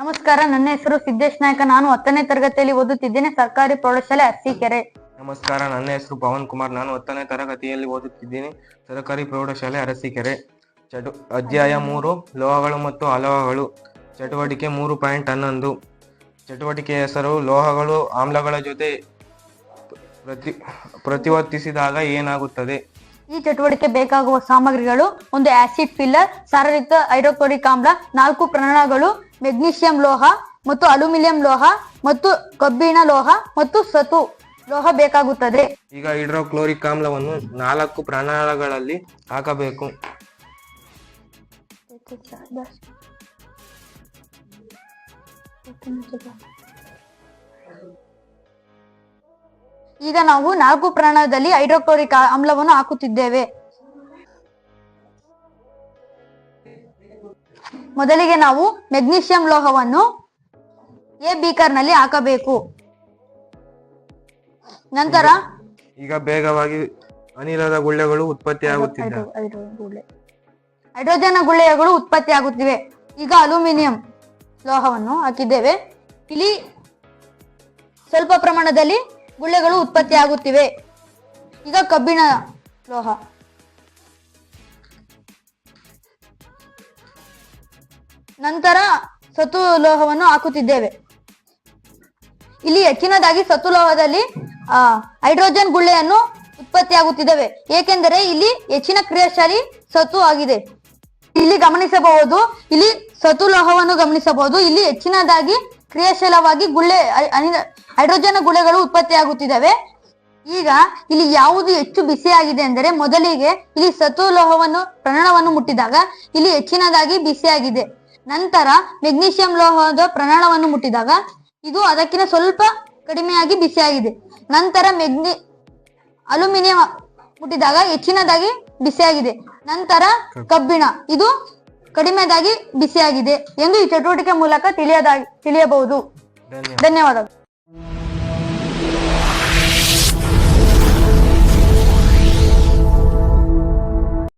ನಮಸ್ಕಾರ, ನನ್ನ ಹೆಸರು ಸಿದ್ದೇಶ್ ನಾಯಕ. ನಾನು ಹತ್ತನೇ ತರಗತಿಯಲ್ಲಿ ಓದುತ್ತಿದ್ದೇನೆ, ಸರ್ಕಾರಿ ಪ್ರೌಢಶಾಲೆ ಅರಸೀಕೆರೆ ನಮಸ್ಕಾರ, ನನ್ನ ಹೆಸರು ಪವನ್ ಕುಮಾರ್. ನಾನು ಹತ್ತನೇ ತರಗತಿಯಲ್ಲಿ ಓದುತ್ತಿದ್ದೇನೆ, ಸರ್ಕಾರಿ ಪ್ರೌಢಶಾಲೆ ಅರಸಿಕೆರೆ ಚಟು, ಅಧ್ಯಾಯ ಮೂರು, ಲೋಹಗಳು ಮತ್ತು ಅಲೋಹಗಳು. ಚಟುವಟಿಕೆ ಮೂರು ಪಾಯಿಂಟ್ ಹನ್ನೊಂದು. ಚಟುವಟಿಕೆ ಹೆಸರು, ಲೋಹಗಳು ಆಮ್ಲಗಳ ಜೊತೆ ಪ್ರತಿ, ಪ್ರತಿವರ್ತಿಸಿದಾಗ ಏನಾಗುತ್ತದೆ? ಈ ಚಟುವಟಿಕೆ ಬೇಕಾಗುವ ಸಾಮಗ್ರಿಗಳು ಒಂದು ಆಸಿಡ್ ಫಿಲ್ಲರ್ ಸಾರಯುಕ್ತ ಹೈಡ್ರೋಕ್ಲೋರಿಕ್ ಆಮ್ಲ ನಾಲ್ಕು ಪ್ರಣಗಳು ಮೆಗ್ನೀಷಿಯಂ ಲೋಹ ಮತ್ತು ಅಲ್ಯೂಮಿನಿಯಂ ಲೋಹ ಮತ್ತು ಕಬ್ಬಿಣ ಲೋಹ ಮತ್ತು ಸತು ಲೋಹ ಬೇಕಾಗುತ್ತದೆ. ಈಗ ಹೈಡ್ರೋಕ್ಲೋರಿಕ್ ಆಮ್ಲವನ್ನು ನಾಲ್ಕು ಪ್ರಣಾಳಗಳಲ್ಲಿ ಹಾಕಬೇಕು. ಈಗ ನಾವು ನಾಲ್ಕು ಪ್ರಮಾಣದಲ್ಲಿ ಹೈಡ್ರೋಕ್ಲೋರಿಕ್ ಆಮ್ಲವನ್ನು ಹಾಕುತ್ತಿದ್ದೇವೆ. ಮೊದಲಿಗೆ ನಾವು ಮೆಗ್ನೀಷಿಯಂ ಲೋಹವನ್ನು ಎ ಬೀಕರ್ನಲ್ಲಿ ಹಾಕಬೇಕು. ನಂತರ ಈಗ ಬೇಗವಾಗಿ ಅನಿಲದ ಗುಳ್ಳೆಗಳು ಉತ್ಪತ್ತಿಯಾಗುತ್ತಿದ್ದಾವೆ ಹೈಡ್ರೋಜನ್ ಗುಳ್ಳೆಗಳು ಉತ್ಪತ್ತಿ ಆಗುತ್ತಿವೆ. ಈಗ ಅಲ್ಯೂಮಿನಿಯಂ ಲೋಹವನ್ನು ಹಾಕಿದ್ದೇವೆ. ಇಲ್ಲಿ ಸ್ವಲ್ಪ ಪ್ರಮಾಣದಲ್ಲಿ ಗುಳ್ಳೆಗಳು ಉತ್ಪತ್ತಿಯಾಗುತ್ತಿವೆ ಈಗ ಕಬ್ಬಿಣ ಲೋಹ. ನಂತರ ಸತು ಲೋಹವನ್ನು ಹಾಕುತ್ತಿದ್ದೇವೆ. ಇಲ್ಲಿ ಹೆಚ್ಚಿನದಾಗಿ ಸತು ಲೋಹದಲ್ಲಿ ಆ, ಹೈಡ್ರೋಜನ್ ಗುಳ್ಳೆಯನ್ನು ಉತ್ಪತ್ತಿಯಾಗುತ್ತಿದ್ದೇವೆ ಏಕೆಂದರೆ ಇಲ್ಲಿ ಹೆಚ್ಚಿನ ಕ್ರಿಯಾಶಾಲಿ ಸತು ಆಗಿದೆ. ಇಲ್ಲಿ ಗಮನಿಸಬಹುದು ಇಲ್ಲಿ ಸತು ಲೋಹವನ್ನು ಗಮನಿಸಬಹುದು. ಇಲ್ಲಿ ಹೆಚ್ಚಿನದಾಗಿ ಕ್ರಿಯಾಶೀಲವಾಗಿ ಗುಳ್ಳೆ ಅನಿಲ- ಹೈಡ್ರೋಜನ್ ಗುಳ್ಳೆಗಳು ಉತ್ಪತ್ತಿಯಾಗುತ್ತಿದ್ದಾವೆ ಈಗ ಇಲ್ಲಿ ಯಾವುದು ಹೆಚ್ಚು ಬಿಸಿಯಾಗಿದೆ ಅಂದರೆ ಮೊದಲಿಗೆ ಇಲ್ಲಿ ಸತು ಲೋಹವನ್ನು ಪ್ರಮಾಣವನ್ನು ಮುಟ್ಟಿದಾಗ ಇಲ್ಲಿ ಹೆಚ್ಚಿನದಾಗಿ ಬಿಸಿಯಾಗಿದೆ. ನಂತರ ಮೆಗ್ನೀಷಿಯಂ ಲೋಹದ ಪ್ರಮಾಣವನ್ನು ಮುಟ್ಟಿದಾಗ ಇದು ಅದಕ್ಕಿಂತ ಸ್ವಲ್ಪ ಕಡಿಮೆಯಾಗಿ ಬಿಸಿಯಾಗಿದೆ. ನಂತರ ಮೆಗ್ನಿ, ಅಲ್ಯೂಮಿನಿಯಂ ಮುಟ್ಟಿದಾಗ ಹೆಚ್ಚಿನದಾಗಿ ಬಿಸಿಯಾಗಿದೆ. ನಂತರ ಕಬ್ಬಿಣ, ಇದು ಕಡಿಮೆದಾಗಿ ಬಿಸಿಯಾಗಿದೆ ಎಂದು ಈ ಚಟುವಟಿಕೆ ಮೂಲಕ ತಿಳಿಯದಾಗಿ ತಿಳಿಯಬಹುದು. ಧನ್ಯವಾದಗಳು.